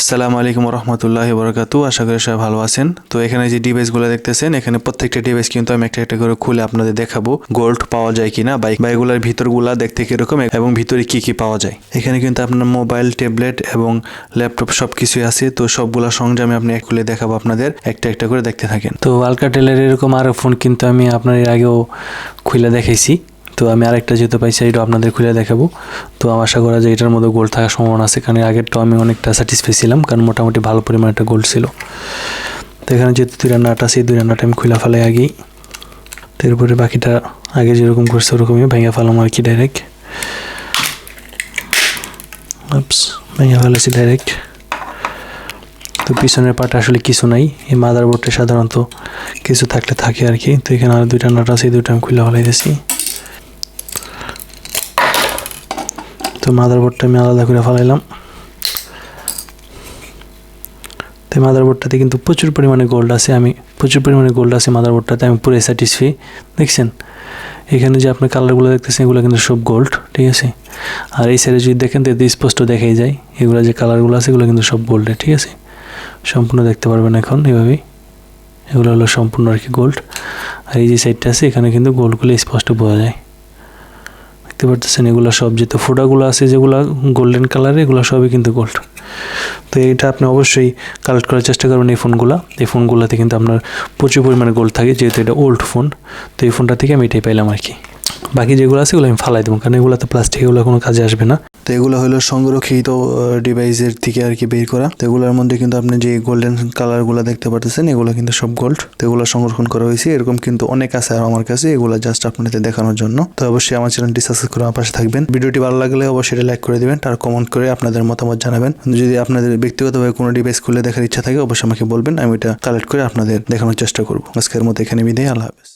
আসসালামু আলাইকুম রহমতুল্লাহ বরকাতু আশা করি সবাই ভালো আছেন। তো এখানে যে ডিভাইসগুলো দেখতেছেন, এখানে প্রত্যেকটা ডিভাইস কিন্তু আমি একটা একটা করে খুলে আপনাদের দেখাবো গোল্ড পাওয়া যায় কিনা বাইক বা এগুলোর ভিতরগুলা দেখতে কীরকম এবং ভিতরে কি কি পাওয়া যায়। এখানে কিন্তু আপনার মোবাইল ট্যাবলেট এবং ল্যাপটপ সব কিছুই আছে, তো সবগুলা সরঞ্জামে আপনি খুলে দেখাবো আপনাদের একটা একটা করে দেখতে থাকেন। তো আলকাটেলের এরকম আরও ফোন কিন্তু আমি আপনার এর আগেও খুলে দেখাইছি। তো আমি আরেকটা যেহেতু পাইছি এটা আপনাদের খুলে দেখাবো। তো আমার আশা করা যায় এটার মধ্যে গোল্ড থাকার সম্ভাবনা আছে, কারণ আগেরটা আমি অনেকটা স্যাটিসফাই ছিলাম, কারণ মোটামুটি ভালো পরিমাণ একটা গোল্ড ছিল। তো এখানে যেহেতু দুই রান্নাট আছে, এই দুই রান্নাটা আমি খুলে ফেলাই আগেই। তো এরপরে বাকিটা আগে যেরকম করছে, ওরকমই ভেঙে ফেলাম আর কি ডাইরেক্ট ভেঙে ফেলেছি ডাইরেক্ট তো পিছনের পার্ট আসলে কিছু নাই, এই মাদার বোর্ডে সাধারণত কিছু থাকলে থাকে আর কি। তো এখানে আর দুইটা নাট আছে দুইটা আমি খুলে ফেলাইতেছি। তো মাদার বোর্ডটা আমি আলাদা করে ফেলাইলাম। তো মাদার বোর্ডটাতে কিন্তু প্রচুর পরিমাণে গোল্ড আছে, আমি প্রচুর পরিমাণে গোল্ড আছে মাদার বোর্ডটাতে আমি পুরো স্যাটিসফাই দেখছেন? এখানে যে আপনার কালারগুলো দেখতেছেন, এগুলো কিন্তু সব গোল্ড ঠিক আছে? আর এই সাইডে যদি দেখেন, তো স্পষ্ট দেখাই যায়, এগুলো যে কালারগুলো আছে, এগুলো কিন্তু সব গোল্ডের ঠিক আছে? সম্পূর্ণ দেখতে পারবেন এখন এভাবেই। এগুলো হলো সম্পূর্ণ আর কি গোল্ড আর এই যে সাইডটা আছে, এখানে কিন্তু গোল্ডগুলো স্পষ্ট বোঝা যায়। দেখতে পারতেছেন, এগুলো সব যেহেতু ফোটাগুলো আছে, যেগুলো গোল্ডেন কালার এগুলো সবই কিন্তু গোল্ড তো এটা আপনি অবশ্যই কালেক্ট করার চেষ্টা করবেন এই ফোনগুলো। এই ফোনগুলোতে কিন্তু আপনার প্রচুর পরিমাণে গোল্ড থাকে, যেহেতু এটা ওল্ড ফোন তো এই ফোনটা থেকে আমি এটাই পাইলাম আর কি। বাকি যেগুলো আছে এগুলো আমি ফালাই দেবো, কারণ এগুলো তো প্লাস্টিক এগুলো কোনো কাজে আসবে না। তো এগুলো হলো সংরক্ষিত ডিভাইসের থেকে আর কি বের করা। তো এগুলোর মধ্যে কিন্তু আপনি যে গোল্ডেন কালারগুলো দেখতে পাচ্ছেন এগুলো কিন্তু সব গোল্ড তো এগুলো সংরক্ষণ করা হয়েছে। এরকম কিন্তু অনেক আছে আর আমার কাছে, এগুলো জাস্ট আপনাদের দেখানোর জন্য। তো অবশ্যই আমার চ্যানেলটি সাবস্ক্রাইব করে আমার পাশে থাকবেন। ভিডিওটি ভালো লাগলে অবশ্যই এটা লাইক করে দিবেন আর কমেন্ট করে আপনাদের মতামত জানাবেন। যদি আপনাদের ব্যক্তিগতভাবে কোনো ডিভাইস খুলে দেখার ইচ্ছা থাকে, অবশ্যই আমাকে বলবেন। আমি এটা কালেক্ট করে আপনাদের দেখানোর চেষ্টা করব। আজকের মতো এখানে বিদায়, আল্লাহ হাফেজ।